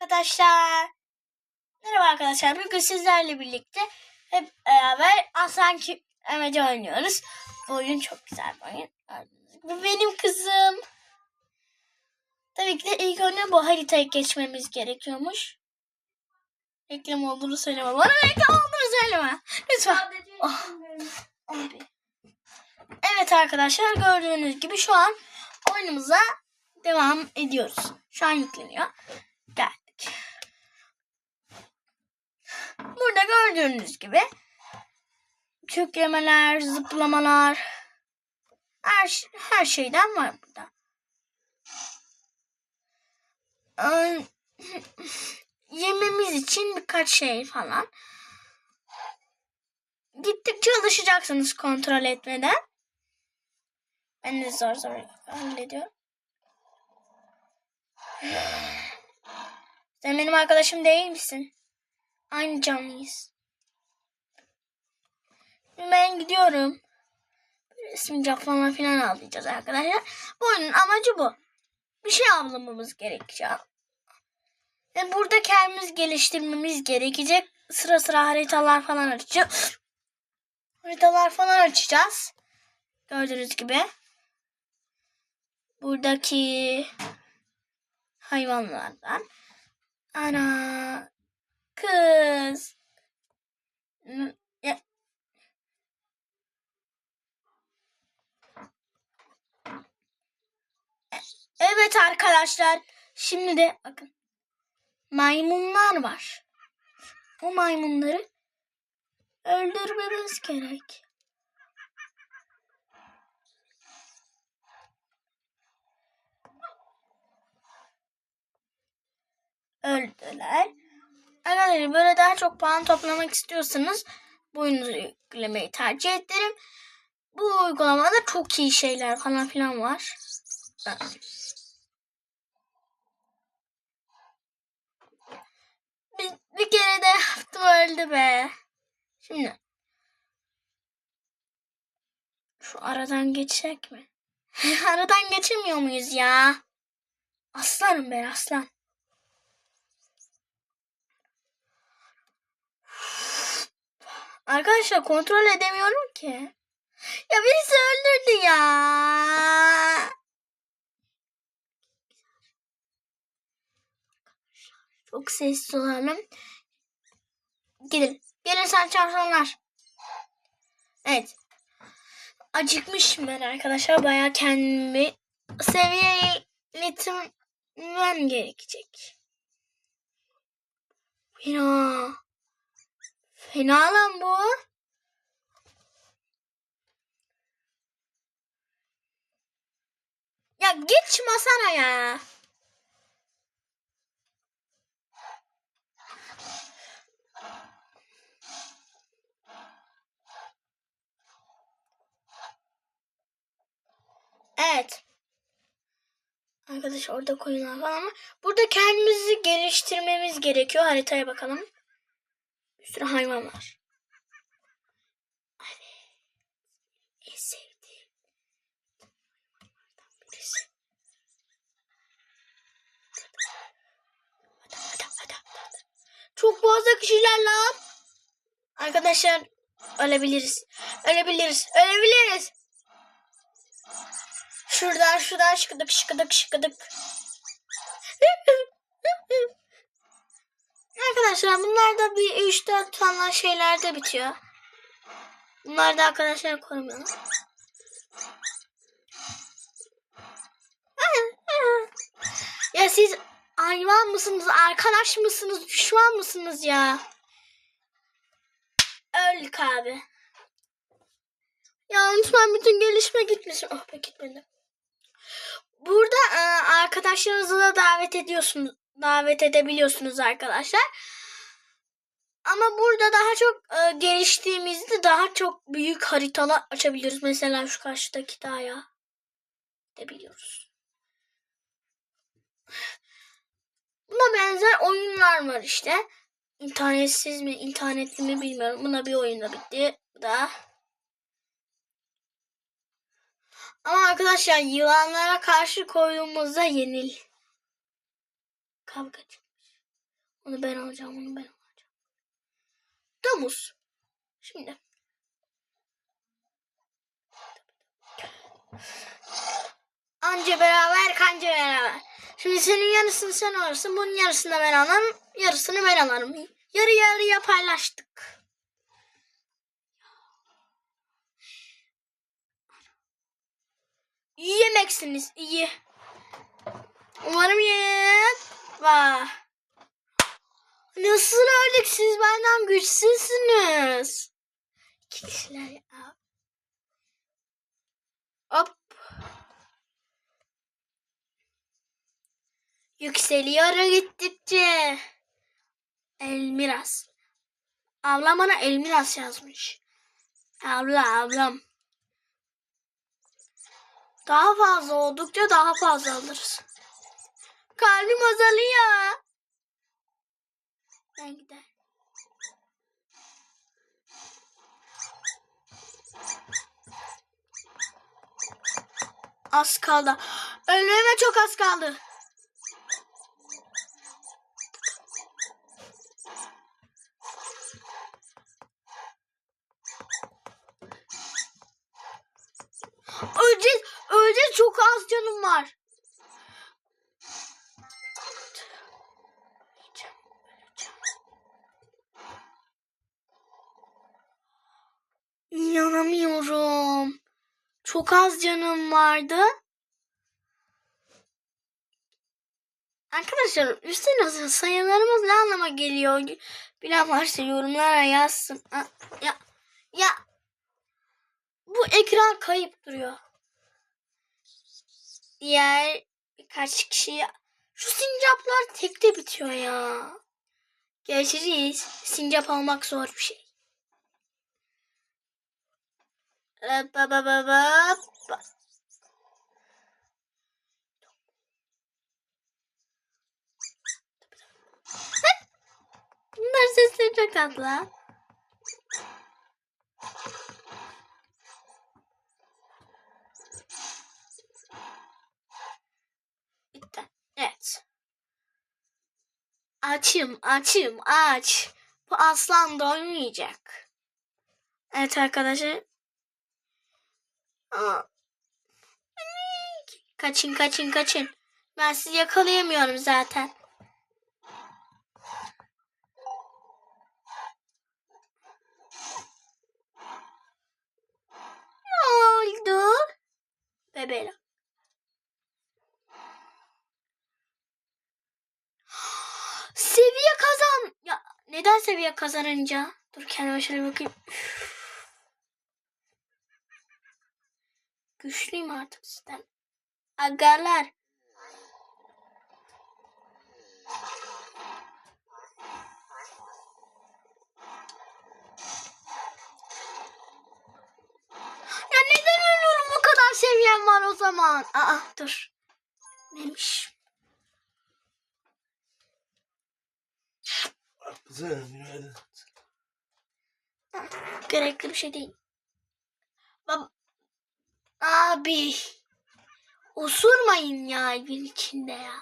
arkadaşlar. Merhaba arkadaşlar. Bugün sizlerle birlikte hep beraber Aslan Emece oynuyoruz. Bu oyun çok güzel bir oyun. Bu benim kızım. Tabii ki de ilk önce bu haritayı geçmemiz gerekiyormuş. Reklam olduğunu söyleme. Bana reklam olduğunu söyleme. Lütfen. Oh. Evet arkadaşlar gördüğünüz gibi şu an oyunumuza devam ediyoruz. Şu an yükleniyor. Geldik. Burada gördüğünüz gibi kükremeler, zıplamalar her, her şeyden var burada. Yememiz için birkaç şey falan. Gittikçe alışacaksınız kontrol etmeden. Ben de zor zor hallediyorum. Sen benim arkadaşım değil misin? Aynı canlıyız. Gidiyorum. Sincap falan filan avlayacağız arkadaşlar. Bu oyunun amacı bu. Bir şey avlamamız gerekecek. Ve burada kendimiz geliştirmemiz gerekecek. Sıra sıra haritalar falan açacağız. Haritalar falan açacağız. Gördüğünüz gibi. Buradaki hayvanlardan. Ana kız. Ya- Arkadaşlar. Şimdi de bakın. Maymunlar var. Bu maymunları öldürmemiz gerek. öldüler. Arkadaşlar böyle daha çok puan toplamak istiyorsanız bu oyunu yüklemeyi tercih ederim. Bu uygulamada çok iyi şeyler falan filan var. Bir, bir kere de yaptım öldü be. Şimdi şu aradan geçecek mi? aradan geçemiyor muyuz ya? Aslanım ben aslan. Arkadaşlar kontrol edemiyorum ki. Ya birisi öldürdü ya. Çok sessiz olalım. Gidin. Gelin sen çarşanlar. Evet. Acıkmışım ben arkadaşlar. Bayağı kendimi seviyeye iletimem gerekecek. Fena. Fena lan bu. Ya şu masana ya. Evet. Arkadaş orada koyunlar var ama burada kendimizi geliştirmemiz gerekiyor. Haritaya bakalım. Bir sürü hayvan var. Çok fazla kişiler lan. Arkadaşlar ölebiliriz. Ölebiliriz. Ölebiliriz. Şuradan şuradan şıkıdık şıkıdık şıkıdık. Arkadaşlar bunlar da bir 3-4 tane şeylerde bitiyor. Bunlar da arkadaşlar korumuyor. Ya siz hayvan mısınız, arkadaş mısınız, düşman mısınız ya? Öldük abi. Ya lütfen bütün gelişme gitmesin. Oh be gitmedi. Burada e, arkadaşlarınızı da davet ediyorsunuz. Davet edebiliyorsunuz arkadaşlar. Ama burada daha çok e, geliştiğimizde daha çok büyük haritalar açabiliriz. Mesela şu karşıdaki dağa gidebiliyoruz. Buna benzer oyunlar var işte. İnternetsiz mi, internetli mi bilmiyorum. Buna bir oyunda bitti. Bu da. Ama arkadaşlar yılanlara karşı koyduğumuzda yenil. Kavga çıkmış. Onu ben alacağım, onu ben alacağım. Domuz. Şimdi. Anca beraber kanca beraber. Şimdi senin yarısını sen alırsın. Bunun yarısını da ben alırım. Yarısını ben alırım. Yarı yarıya paylaştık. Yemeksiniz. iyi. Umarım yiyip var. Nasıl öldük siz benden güçsüzsünüz. İki kişiler ya. Hop. Yükseliyor gittikçe. Elmiras. Ablam bana Elmiras yazmış. Abla ablam. Daha fazla oldukça daha fazla alırız. Kalbim azalıyor. Ben gider. Az kaldı. Ölmeme çok az kaldı. Öleceğiz. Öleceğiz. Çok az canım var. İnanamıyorum. Çok az canım vardı. Arkadaşlar üstüne sayılarımız ne anlama geliyor? Bilen varsa yorumlara yazsın. Ya, ya. Bu ekran kayıp duruyor. Diğer birkaç kişi şu sincaplar tekte bitiyor ya. Geçeceğiz. Sincap almak zor bir şey. Ba ba ba ba ba. Bunlar sesleri çok tatlı. Bitti. Evet. Açım, açım, aç. Bu aslan doymayacak. Evet arkadaşlar. Kaçın, kaçın, kaçın. Ben sizi yakalayamıyorum zaten. Ne oldu? Bebeğim. Seviye kazan. Ya neden seviye kazanınca? Dur kendime şöyle bakayım. Güçlüyüm artık sizden. Agalar. Ya neden ölüyorum bu kadar seviyem var o zaman? Aa dur. Neymiş? Kızım günaydın. Gerekli bir şey değil. Bab Abi. Osurmayın ya evin içinde ya.